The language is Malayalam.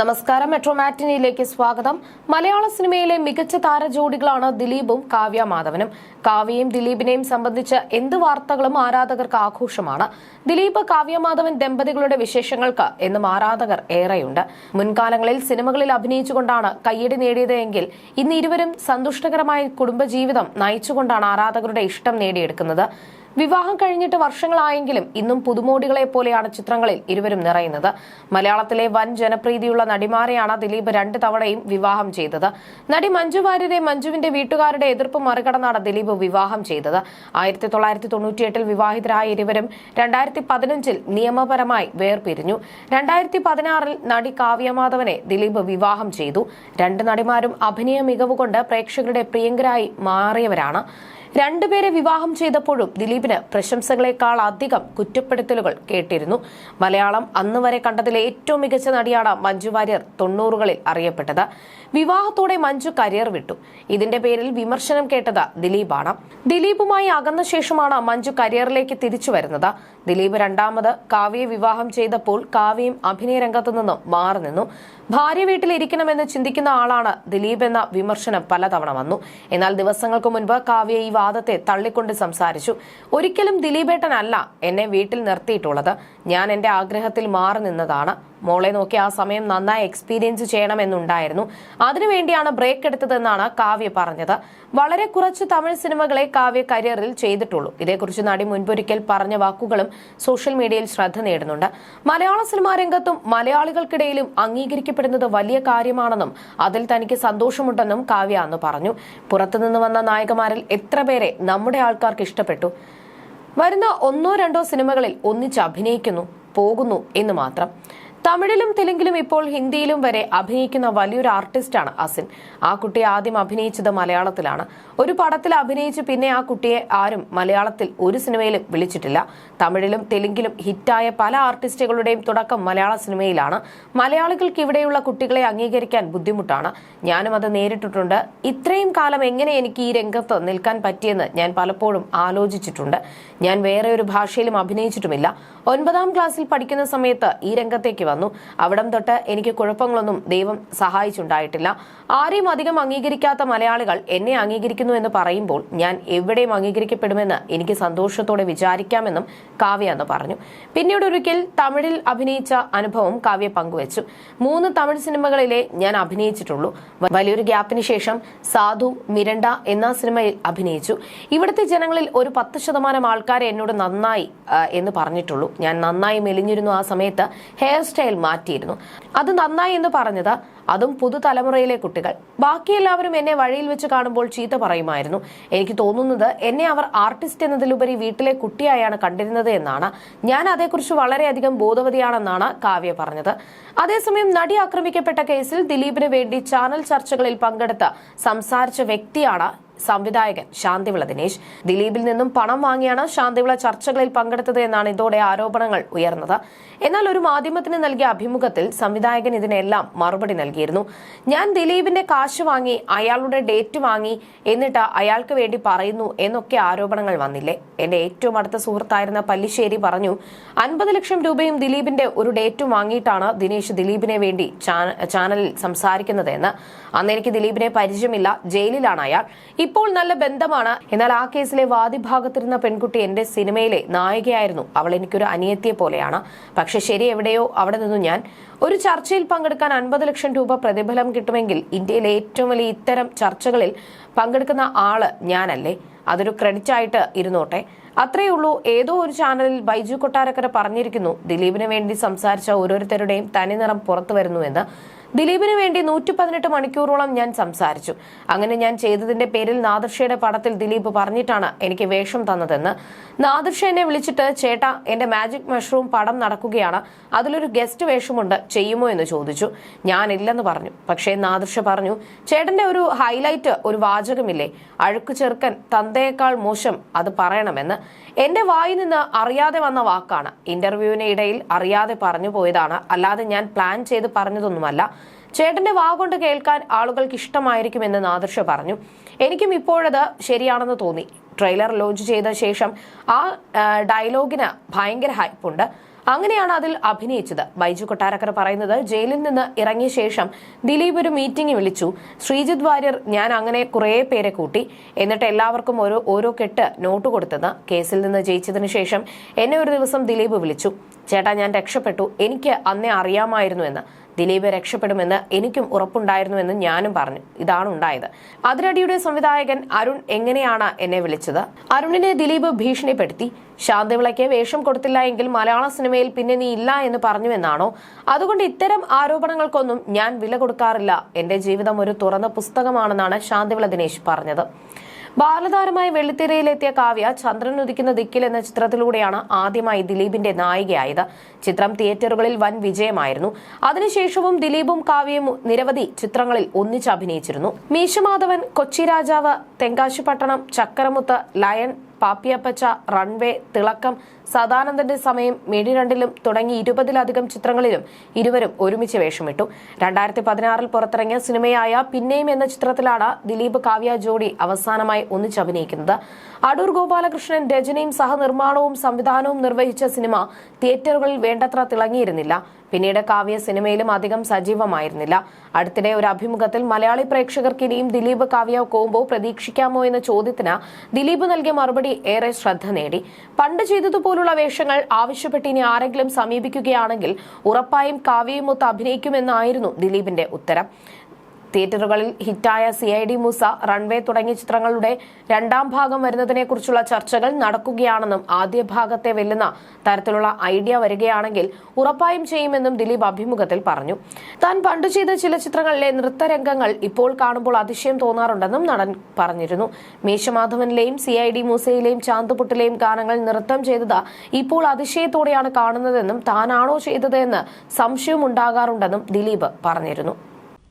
നമസ്കാരം. മെട്രോ മാറ്റിനിയിലേക്ക് സ്വാഗതം. മലയാള സിനിമയിലെ മികച്ച താരജോഡികളാണ് ദിലീപും കാവ്യ മാധവനും. കാവ്യയും ദിലീപിനെയും സംബന്ധിച്ച് എന്ത് വാർത്തകളും ആരാധകർക്ക് ആഘോഷമാണ്. ദിലീപ് കാവ്യ മാധവൻ ദമ്പതികളുടെ വിശേഷങ്ങൾക്ക് എന്നും ആരാധകർ ഏറെയുണ്ട്. മുൻകാലങ്ങളിൽ സിനിമകളിൽ അഭിനയിച്ചുകൊണ്ടാണ് കയ്യടി നേടിയതെങ്കിൽ ഇന്ന് ഇരുവരും സന്തുഷ്ടകരമായ കുടുംബജീവിതം നയിച്ചുകൊണ്ടാണ് ആരാധകരുടെ ഇഷ്ടം നേടിയെടുക്കുന്നത്. വിവാഹം കഴിഞ്ഞിട്ട് വർഷങ്ങളായെങ്കിലും ഇന്നും പുതുമോടികളെ പോലെയാണ് ചിത്രങ്ങളിൽ ഇരുവരും നിറയുന്നത്. മലയാളത്തിലെ വൻ ജനപ്രീതിയുള്ള നടിമാരെയാണ് ദിലീപ് രണ്ട് തവണയും വിവാഹം ചെയ്തത്. നടി മഞ്ജു വാര്യരെ മഞ്ജുവിന്റെ വീട്ടുകാരുടെ എതിർപ്പ് മറികടന്നാണ് ദിലീപ് വിവാഹം ചെയ്തത്. ആയിരത്തി തൊള്ളായിരത്തി തൊണ്ണൂറ്റിയെട്ടിൽ വിവാഹിതരായ ഇരുവരും രണ്ടായിരത്തി പതിനഞ്ചിൽ നിയമപരമായി വേർപിരിഞ്ഞു. രണ്ടായിരത്തി പതിനാറിൽ നടി കാവ്യമാധവനെ ദിലീപ് വിവാഹം ചെയ്തു. രണ്ട് നടിമാരും അഭിനയ മികവുകൊണ്ട് പ്രേക്ഷകരുടെ പ്രിയങ്കരായി മാറിയവരാണ്. രണ്ടുപേരെ വിവാഹം ചെയ്തപ്പോഴും ദിലീപിന് പ്രശംസകളെക്കാൾ അധികം കുറ്റപ്പെടുത്തലുകൾ കേട്ടിരുന്നു. മലയാളം അന്ന് വരെ കണ്ടതിലെ ഏറ്റവും മികച്ച നടിയാണ് മഞ്ജു വാര്യർ തൊണ്ണൂറുകളിൽ അറിയപ്പെട്ടത്. വിവാഹത്തോടെ മഞ്ജു കരിയർ വിട്ടു. ഇതിന്റെ പേരിൽ വിമർശനം കേട്ടത് ദിലീപാണ്. ദിലീപുമായി അകന്ന ശേഷമാണ് മഞ്ജു കരിയറിലേക്ക് തിരിച്ചു വരുന്നത്. ദിലീപ് രണ്ടാമത് കാവ്യയെ വിവാഹം ചെയ്തപ്പോൾ കാവ്യയും അഭിനയ രംഗത്തു നിന്നും മാറി നിന്നു. ഭാര്യ വീട്ടിലിരിക്കണമെന്ന് ചിന്തിക്കുന്ന ആളാണ് ദിലീപ് എന്ന വിമർശനം പലതവണ വന്നു. എന്നാൽ ദിവസങ്ങൾക്ക് മുൻപ് കാവ്യ ഈ വാദത്തെ തള്ളിക്കൊണ്ട് സംസാരിച്ചു. ഒരിക്കലും ദിലീപേട്ടനല്ല എന്നെ വീട്ടിൽ നിർത്തിയിട്ടുള്ളത്. ഞാൻ എന്റെ ആഗ്രഹത്തിൽ മാറി നിന്നതാണ്. മോളെ നോക്കി ആ സമയം നന്നായി എക്സ്പീരിയൻസ് ചെയ്യണമെന്നുണ്ടായിരുന്നു. അതിനുവേണ്ടിയാണ് ബ്രേക്ക് എടുത്തതെന്നാണ് കാവ്യ പറഞ്ഞത്. വളരെ കുറച്ച് തമിഴ് സിനിമകളെ കാവ്യ കരിയറിൽ ചെയ്തിട്ടുള്ളൂ. ഇതേക്കുറിച്ച് നടി മുൻപൊരിക്കൽ പറഞ്ഞ വാക്കുകളും സോഷ്യൽ മീഡിയയിൽ ശ്രദ്ധ നേടുന്നുണ്ട്. മലയാള സിനിമാ രംഗത്തും മലയാളികൾക്കിടയിലും അംഗീകരിക്കപ്പെടുന്നത് വലിയ കാര്യമാണെന്നും അതിൽ തനിക്ക് സന്തോഷമുണ്ടെന്നും കാവ്യ അന്ന് പറഞ്ഞു. പുറത്തുനിന്ന് വന്ന നായകമാരിൽ എത്ര പേരെ നമ്മുടെ ആൾക്കാർക്ക് ഇഷ്ടപ്പെട്ടു. വരുന്ന ഒന്നോ രണ്ടോ സിനിമകളിൽ ഒന്നിച്ച് അഭിനയിക്കുന്നു പോകുന്നു എന്ന് മാത്രം. തമിഴിലും തെലുങ്കിലും ഇപ്പോൾ ഹിന്ദിയിലും വരെ അഭിനയിക്കുന്ന വലിയൊരു ആർട്ടിസ്റ്റാണ് അസിൻ. ആ കുട്ടി ആദ്യം അഭിനയിച്ചത് മലയാളത്തിലാണ്. ഒരു പടത്തിൽ അഭിനയിച്ച് പിന്നെ ആ കുട്ടിയെ ആരും മലയാളത്തിൽ ഒരു സിനിമയിലും വിളിച്ചിട്ടില്ല. തമിഴിലും തെലുങ്കിലും ഹിറ്റായ പല ആർട്ടിസ്റ്റുകളുടെയും തുടക്കം മലയാള സിനിമയിലാണ്. മലയാളികൾക്ക് ഇവിടെയുള്ള കുട്ടികളെ അംഗീകരിക്കാൻ ബുദ്ധിമുട്ടാണ്. ഞാനും അത് നേരിട്ടിട്ടുണ്ട്. ഇത്രയും കാലം എങ്ങനെ എനിക്ക് ഈ രംഗത്ത് നിൽക്കാൻ പറ്റിയെന്ന് ഞാൻ പലപ്പോഴും ആലോചിച്ചിട്ടുണ്ട്. ഞാൻ വേറെ ഒരു ഭാഷയിലും അഭിനയിച്ചിട്ടുമില്ല. ഒൻപതാം ക്ലാസ്സിൽ പഠിക്കുന്ന സമയത്ത് ഈ രംഗത്തേക്ക് വന്നു. അവിടം തൊട്ട് എനിക്ക് കുഴപ്പങ്ങളൊന്നും ദൈവം സഹായിച്ചുണ്ടായിട്ടില്ല. ആരെയും അധികം അംഗീകരിക്കാത്ത മലയാളികൾ എന്നെ അംഗീകരിക്കുന്നു എന്ന് പറയുമ്പോൾ ഞാൻ എവിടെയും അംഗീകരിക്കപ്പെടുമെന്ന് എനിക്ക് സന്തോഷത്തോടെ വിചാരിക്കാമെന്നും കാവ്യ എന്ന് പറഞ്ഞു. പിന്നീട് ഒരിക്കൽ തമിഴിൽ അഭിനയിച്ച അനുഭവം കാവ്യ പങ്കുവച്ചു. മൂന്ന് തമിഴ് സിനിമകളിലെ ഞാൻ അഭിനയിച്ചിട്ടുള്ളൂ. വലിയൊരു ഗ്യാപ്പിന് ശേഷം സാധു മിരണ്ട എന്ന സിനിമയിൽ അഭിനയിച്ചു. ഇവിടുത്തെ ജനങ്ങളിൽ ഒരു പത്ത് ശതമാനം ആൾക്കാരെ എന്നോട് നന്നായി എന്ന് പറഞ്ഞിട്ടുള്ളൂ. ഞാൻ നന്നായി മെലിഞ്ഞിരുന്നു ആ സമയത്ത്. ഹെയർ മാറ്റിയിരുന്നു. അത് നന്നായി എന്ന് പറഞ്ഞത് അതും പുതുതലമുറയിലെ കുട്ടികൾ. ബാക്കി എല്ലാവരും എന്നെ വഴിയിൽ വെച്ച് കാണുമ്പോൾ ചീത്ത പറയുമായിരുന്നു. എനിക്ക് തോന്നുന്നത് എന്നെ അവർ ആർട്ടിസ്റ്റ് എന്നതിലുപരി വീട്ടിലെ കുട്ടിയായാണ് കണ്ടിരുന്നത് എന്നാണ്. ഞാൻ അതേക്കുറിച്ച് വളരെയധികം ബോധവതിയാണെന്നാണ് കാവ്യ പറഞ്ഞത്. അതേസമയം നടി ആക്രമിക്കപ്പെട്ട കേസിൽ ദിലീപിന് വേണ്ടി ചാനൽ ചർച്ചകളിൽ പങ്കെടുത്ത സംസാരിച്ച വ്യക്തിയാണ് സംവിധായകൻ ശാന്തിവിള ദിനേശ്. ദിലീപിൽ നിന്നും പണം വാങ്ങിയാണ് ശാന്തിവിള ചർച്ചകളിൽ പങ്കെടുത്തത് എന്നാണ് ഇതോടെ ആരോപണങ്ങൾ ഉയർന്നത്. എന്നാൽ ഒരു മാധ്യമത്തിന് നൽകിയ അഭിമുഖത്തിൽ സംവിധായകൻ ഇതിനെല്ലാം മറുപടി നൽകിയിരുന്നു. ഞാൻ ദിലീപിന്റെ കാശ് വാങ്ങി അയാളുടെ ഡേറ്റ് വാങ്ങി എന്നിട്ട് അയാൾക്ക് വേണ്ടി പറയുന്നു എന്നൊക്കെ ആരോപണങ്ങൾ വന്നില്ലേ? എന്റെ ഏറ്റവും അടുത്ത സുഹൃത്തായിരുന്ന പല്ലിശ്ശേരി പറഞ്ഞു അൻപത് ലക്ഷം രൂപയും ദിലീപിന്റെ ഒരു ഡേറ്റും വാങ്ങിയിട്ടാണ് ദിനേശ് ദിലീപിനെ വേണ്ടി ചാന- ചാനലിൽ സംസാരിക്കുന്നതെന്ന്. അന്ന് എനിക്ക് ദിലീപിനെ പരിചയമില്ല ജയിലിലാണ് അയാൾ. ഇപ്പോൾ നല്ല ബന്ധമാണ്. എന്നാൽ ആ കേസിലെ വാദിഭാഗത്തിരുന്ന പെൺകുട്ടി എന്റെ സിനിമയിലെ നായികയായിരുന്നു. അവൾ എനിക്കൊരു അനിയത്തിയെ പോലെയാണ്. പക്ഷെ ശരി എവിടെയോ അവിടെ നിന്നു ഞാൻ. ഒരു ചർച്ചയിൽ പങ്കെടുക്കാൻ അൻപത് ലക്ഷം രൂപ പ്രതിഫലം കിട്ടുമെങ്കിൽ ഇന്ത്യയിലെ ഏറ്റവും വലിയ ഇത്തരം ചർച്ചകളിൽ പങ്കെടുക്കുന്ന ആൾ ഞാനല്ലേ? അതൊരു ക്രെഡിറ്റ് ആയിട്ട് ഇരുന്നോട്ടെ. അത്രയേ ഉള്ളൂ. ഏതോ ഒരു ചാനലിൽ ബൈജു കൊട്ടാരക്കര പറഞ്ഞിരിക്കുന്നു. ദിലീപിന് വേണ്ടി സംസാരിച്ച ഓരോരുത്തരുടെയും തനിനിറം പുറത്തു വരുന്നുവെന്ന് ദിലീപിന് വേണ്ടി നൂറ്റി പതിനെട്ട് മണിക്കൂറോളം ഞാൻ സംസാരിച്ചു. അങ്ങനെ ഞാൻ ചെയ്തതിന്റെ പേരിൽ നാദർഷയുടെ പടത്തിൽ ദിലീപ് പറഞ്ഞിട്ടാണ് എനിക്ക് വേഷം തന്നതെന്ന്. നാദർഷ എന്നെ വിളിച്ചിട്ട് ചേട്ട എന്റെ മാജിക് മഷ്റൂം പടം നടക്കുകയാണ്. അതിലൊരു ഗസ്റ്റ് വേഷമുണ്ട് ചെയ്യുമോ എന്ന് ചോദിച്ചു. ഞാനില്ലെന്ന് പറഞ്ഞു. പക്ഷേ നാദർഷ പറഞ്ഞു ചേട്ടന്റെ ഒരു ഹൈലൈറ്റ് ഒരു വാചകമില്ലേ? അഴുക്ക് ചെറുക്കൻ തന്തയേക്കാൾ മോശം അത് പറയണമെന്ന്. എന്റെ വായിൽ നിന്ന് അറിയാതെ വന്ന വാക്കാണ്. ഇന്റർവ്യൂവിന് ഇടയിൽ അറിയാതെ പറഞ്ഞു പോയതാണ്. അല്ലാതെ ഞാൻ പ്ലാൻ ചെയ്ത് പറഞ്ഞതൊന്നുമല്ല. ചേട്ടന്റെ വാ കൊണ്ട് കേൾക്കാൻ ആളുകൾക്ക് ഇഷ്ടമായിരിക്കും എന്ന് നാദർഷ പറഞ്ഞു. എനിക്കും ഇപ്പോഴത് ശരിയാണെന്ന് തോന്നി. ട്രെയിലർ ലോഞ്ച് ചെയ്ത ശേഷം ആ ഡയലോഗിന് ഭയങ്കര ഹൈപ്പുണ്ട് അങ്ങനെയാണ് അതിൽ അഭിനയിച്ചത്. ബൈജു കൊട്ടാരക്കർ പറയുന്നത് ജയിലിൽ നിന്ന് ഇറങ്ങിയ ശേഷം ദിലീപ് ഒരു മീറ്റിംഗ് വിളിച്ചു. ശ്രീജിത് വാര്യർ ഞാൻ അങ്ങനെ കുറേ പേരെ കൂട്ടി. എന്നിട്ട് എല്ലാവർക്കും ഓരോ ഓരോ കെട്ട് നോട്ട് കൊടുത്തത്. കേസിൽ നിന്ന് ജയിച്ചതിന് ശേഷം എന്നെ ഒരു ദിവസം ദിലീപ് വിളിച്ചു. ചേട്ടാ ഞാൻ രക്ഷപ്പെട്ടു. എനിക്ക് അന്നേ അറിയാമായിരുന്നു എന്ന്. ദിലീപ് രക്ഷപ്പെടുമെന്ന് എനിക്കും ഉറപ്പുണ്ടായിരുന്നുവെന്ന് ഞാനും പറഞ്ഞു. ഇതാണ് ഉണ്ടായത്. അതിരടിയുടെ സംവിധായകൻ അരുൺ എങ്ങനെയാണ് എന്നെ വിളിച്ചത്? അരുണിനെ ദിലീപ് ഭീഷണിപ്പെടുത്തി. ശാന്തിവിളയ്ക്ക് വേഷം കൊടുത്തില്ല എങ്കിൽ മലയാള സിനിമയിൽ പിന്നെ നീ ഇല്ല എന്ന് പറഞ്ഞുവെന്നാണോ? അതുകൊണ്ട് ഇത്തരം ആരോപണങ്ങൾക്കൊന്നും ഞാൻ വില കൊടുക്കാറില്ല. എന്റെ ജീവിതം ഒരു തുറന്ന പുസ്തകമാണെന്നാണ് ശാന്തിവിള ദിനേശ് പറഞ്ഞത്. ബാലതാരമായി വെള്ളിത്തിരയിലെത്തിയ കാവ്യ ചന്ദ്രൻ ഉദിക്കുന്ന ദിക്കിൽ എന്ന ചിത്രത്തിലൂടെയാണ് ആദ്യമായി ദിലീപിന്റെ നായികയായത്. ചിത്രം തിയേറ്ററുകളിൽ വൻ വിജയമായിരുന്നു. അതിനുശേഷവും ദിലീപും കാവ്യയും നിരവധി ചിത്രങ്ങളിൽ ഒന്നിച്ചഭിനയിച്ചിരുന്നു മീശമാധവൻ കൊച്ചി രാജാവ് തെങ്കാശിപട്ടണം ചക്കരമുത്ത് ലയൺ പാപ്പിയപ്പച്ച റൺവേ തിളക്കം സദാനന്ദന്റെ സമയം മേടി രണ്ടിലും തുടങ്ങി ഇരുപതിലധികം ചിത്രങ്ങളിലും ഇരുവരും ഒരുമിച്ച് വേഷമിട്ടു. രണ്ടായിരത്തി പതിനാറിൽ പുറത്തിറങ്ങിയ സിനിമയായ പിന്നെയും എന്ന ചിത്രത്തിലാണ് ദിലീപ് കാവ്യ ജോഡി അവസാനമായി ഒന്നിച്ചഭിനയിക്കുന്നത് അടൂർ ഗോപാലകൃഷ്ണൻ രചനയും സഹനിർമ്മാണവും സംവിധാനവും നിർവഹിച്ച സിനിമ തിയേറ്ററുകളിൽ വേണ്ടത്ര തിളങ്ങിയിരുന്നില്ല. പിന്നീട് കാവ്യ സിനിമയിലും അധികം സജീവമായിരുന്നില്ല. അടുത്തിടെ ഒരു അഭിമുഖത്തിൽ മലയാളി പ്രേക്ഷകർക്ക് ഇനിയും ദിലീപ് കാവ്യ കോംബോ പ്രതീക്ഷിക്കാമോ എന്ന ചോദ്യത്തിന് ദിലീപ് നൽകിയ മറുപടി ഏറെ ശ്രദ്ധ നേടി. പണ്ട് ചെയ്തതുപോലുള്ള വേഷങ്ങൾ ആവശ്യപ്പെട്ട് ഇനി ആരെങ്കിലും സമീപിക്കുകയാണെങ്കിൽ ഉറപ്പായും കാവ്യയുമൊത്ത് അഭിനയിക്കുമെന്നായിരുന്നു ദിലീപിന്റെ ഉത്തരം. തിയേറ്ററുകളിൽ ഹിറ്റായ C I D Moosa Runway തുടങ്ങിയ ചിത്രങ്ങളുടെ രണ്ടാം ഭാഗം വരുന്നതിനെക്കുറിച്ചുള്ള ചർച്ചകൾ നടക്കുകയാണെന്നും ആദ്യ ഭാഗത്തെ വെല്ലുന്ന തരത്തിലുള്ള ഐഡിയ വരികയാണെങ്കിൽ ഉറപ്പായും ചെയ്യുമെന്നും ദിലീപ് അഭിമുഖത്തിൽ പറഞ്ഞു. താൻ പണ്ടു ചെയ്ത ചില ചിത്രങ്ങളിലെ നൃത്തരംഗങ്ങൾ ഇപ്പോൾ കാണുമ്പോൾ അതിശയം തോന്നാറുണ്ടെന്നും നടൻ പറഞ്ഞിരുന്നു. മീശമാധവനിലെയും സി ഐ ഡി മൂസയിലെയും ചാന്തുപുട്ടിലെയും ഗാനങ്ങൾ നൃത്തം ചെയ്തത് ഇപ്പോൾ അതിശയത്തോടെയാണ് കാണുന്നതെന്നും താനാണോ ചെയ്തത് എന്ന് സംശയം ഉണ്ടാകാറുണ്ടെന്നും ദിലീപ് പറഞ്ഞിരുന്നു.